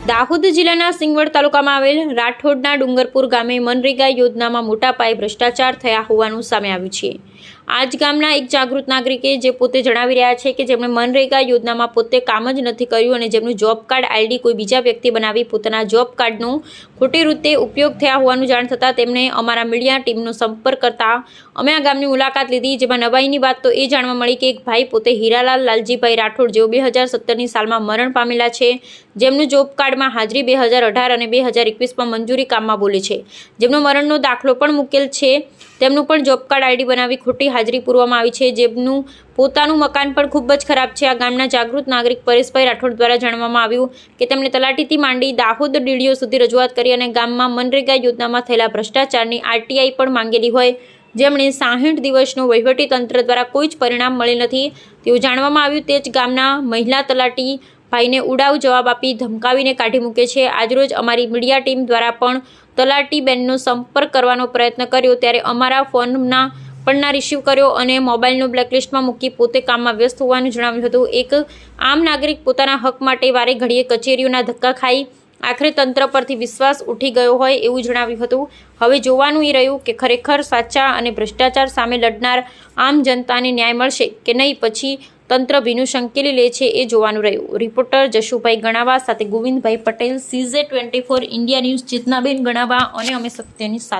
દાહોદ જિલ્લાના સિંગવડ તાલુકામાં આવેલ રાઠોડના ડુંગરપુર ગામે મનરેગા યોજનામાં મોટા પાયે ભ્રષ્ટાચાર થયા હોવાનું સામે આવ્યું છે. આજ ગામના એક જાગૃત નાગરિકે જે પોતે જણાવી રહ્યા છે કે જેમણે મનરેગા યોજનામાં પોતે કામ જ નથી કર્યું અને જેમનું જોબ કાર્ડ આઈડી કોઈ બીજા વ્યક્તિ બનાવી પોતાના જોબ કાર્ડનો ખોટી રીતે ઉપયોગ થયા હોવાનું જાણ થતાં તેમણે અમારા મીડિયા ટીમનો સંપર્ક કરતા અમે આ ગામની મુલાકાત લીધી, જેમાં નવાઈની વાત તો એ જાણવા મળી કે એક ભાઈ પોતે હીરાલાલ લાલજીભાઈ રાઠોડ જેઓ બે હજાર સત્તરની સાલમાં મરણ પામેલા છે, જેમનું જોબ કાર્ડમાં હાજરી બે હજાર અઢાર અને બે હજાર એકવીસમાં મંજૂરી કામમાં બોલે છે. જેમનો મરણનો દાખલો પણ મૂકેલ છે, તેમનું પણ જોબ કાર્ડ આઈડી બનાવી ખોટી હાજરી પૂરવામાં આવી છે, જેમનું પોતાનું મકાન પણ ખૂબ જ ખરાબ છે. આ ગામના જાગૃત નાગરિક પરેશભાઈ રાઠોડ દ્વારા જાણવામાં આવ્યું કે તેમણે તલાટીથી માંડી દાહોદ ડીડીઓ સુધી રજૂઆત કરી અને ગામમાં મનરેગા યોજનામાં થયેલા ભ્રષ્ટાચારની આરટીઆઈ પણ માંગેલી હોય. જેમણે સાહીઠ દિવસનું તંત્ર દ્વારા કોઈ જ પરિણામ મળેલ નથી. તેવું જાણવામાં આવ્યું તે જ ગામના મહિલા તલાટી ભાઈને ઉડાવ જવાબ આપી ધમકાવીને કાઢી મૂકે છે. આજરોજ અમારી મીડિયા ટીમ દ્વારા પણ તલાટી બેનનો સંપર્ક કરવાનો પ્રયત્ન કર્યો. ત્યારે અમારા ફોનના પણ ના રિસીવ કર્યો અને મોબાઈલનો બ્લેકલિસ્ટમાં મૂકી પોતે કામમાં વ્યસ્ત હોવાનું જણાવ્યું હતું. એક આમ નાગરિક પોતાના હક માટે વારે ઘડીએ કચેરીઓના ધક્કા ખાઈ આખરે તંત્ર પરથી વિશ્વાસ ઉઠી ગયો હોય એવું જણાવ્યું હતું. હવે જોવાનું એ રહ્યું કે ખરેખર સાચા અને ભ્રષ્ટાચાર સામે લડનાર આમ જનતાને ન્યાય મળશે કે નહીં પછી તંત્ર ભીનું સંકેલી લે છે એ જોવાનું રહ્યું. રિપોર્ટર જશુભાઈ ગણાવા સાથે Govindbhai Patel સીઝે twenty four India news Chetnaben Ganava અને અમે સત્યની સાથે